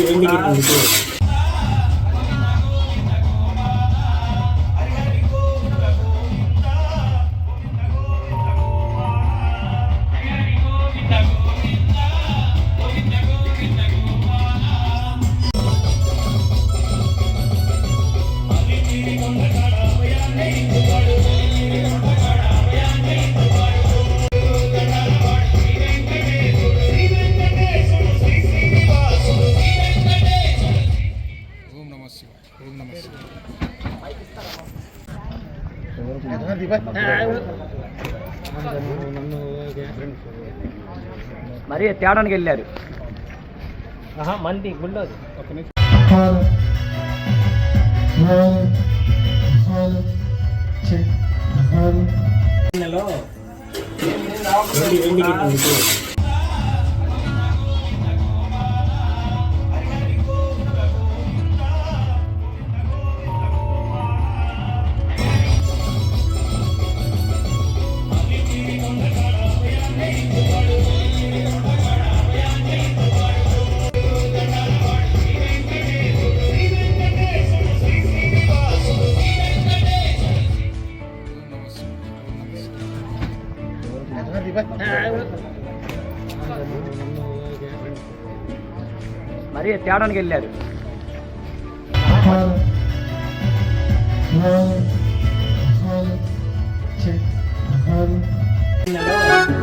有人给你顶罪 మరి తేడానికి వెళ్ళారు. మంది గుండోది. ఓం మరి తేడానికి వెళ్ళారు. శ్రీమన్మహాగణాధిపతయే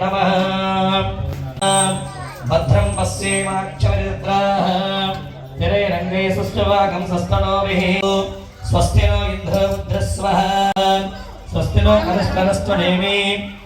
నమ. భద్రం పశ్యేమాక్షరిద్రాः తిరైరంగే సుష్టవాగం సస్తనోభిः స్వస్తి నో ఇంద్రరుద్రస్వः. స్వస్తి నో కరస్కరస్త్వనేమి స్వస్తి నో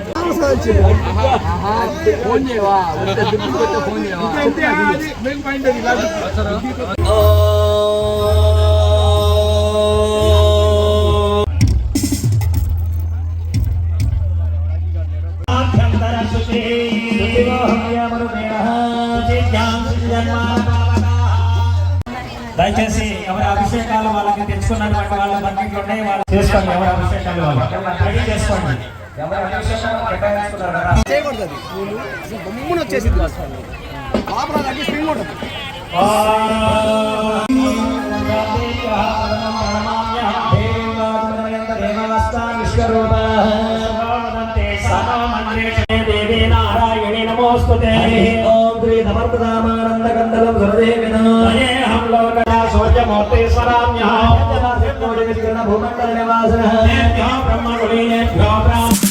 main point అది ఇలా దయచేసి ఎవరి అభిషేకాలు వాళ్ళకి తెచ్చుకున్నటువంటి వాళ్ళ బకెట్లు ఉన్నాయి వాళ్ళు చేసుకోండి ఎవరి అభిషేకాలు వాళ్ళు రెడీ చేసుకోండి. చేయకూడదు అది బొమ్మను వచ్చేసింది లోపల తగ్గి స్ప్రింగ్ ఉంటుంది దేవి నారాయణి నమోస్తుతే. ఓం శ్రీ సమర్పదామానందకందలం సురదేవినా హం ब्रह्मणुलेभ्यो ब्राह्मण